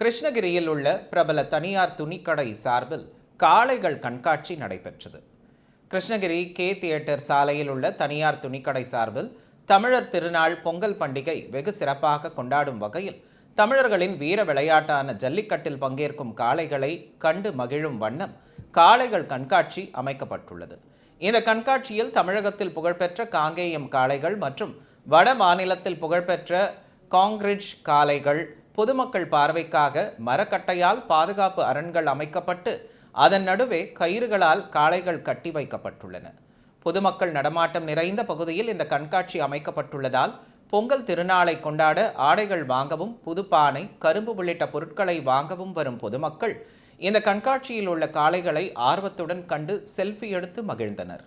கிருஷ்ணகிரியில் உள்ள பிரபல தனியார் துணிக்கடை சார்பில் காளைகள் கண்காட்சி நடைபெற்றது. கிருஷ்ணகிரி கே தியேட்டர் சாலையில் உள்ள தனியார் துணிக்கடை சார்பில் தமிழர் திருநாள் பொங்கல் பண்டிகை வெகு சிறப்பாக கொண்டாடும் வகையில் தமிழர்களின் வீர விளையாட்டான ஜல்லிக்கட்டில் பங்கேற்கும் காளைகளை கண்டு மகிழும் வண்ணம் காளைகள் கண்காட்சி அமைக்கப்பட்டுள்ளது. இந்த கண்காட்சியில் தமிழகத்தில் புகழ்பெற்ற காங்கேயம் காளைகள் மற்றும் வட மாநிலத்தில் புகழ்பெற்ற காங்கிரீட் காளைகள் பொதுமக்கள் பார்வைக்காக மரக்கட்டையால் பாதுகாப்பு அரண்கள் அமைக்கப்பட்டு அதன் நடுவே கயிறுகளால் காளைகள் கட்டி வைக்கப்பட்டுள்ளன. பொதுமக்கள் நடமாட்டம் நிறைந்த பகுதியில் இந்த கண்காட்சி அமைக்கப்பட்டுள்ளதால் பொங்கல் திருநாளை கொண்டாட ஆடைகள் வாங்கவும் புதுப்பானை கரும்பு உள்ளிட்ட பொருட்களை வாங்கவும் வரும் பொதுமக்கள் இந்த கண்காட்சியில் உள்ள காளைகளை ஆர்வத்துடன் கண்டு செல்ஃபி எடுத்து மகிழ்ந்தனர்.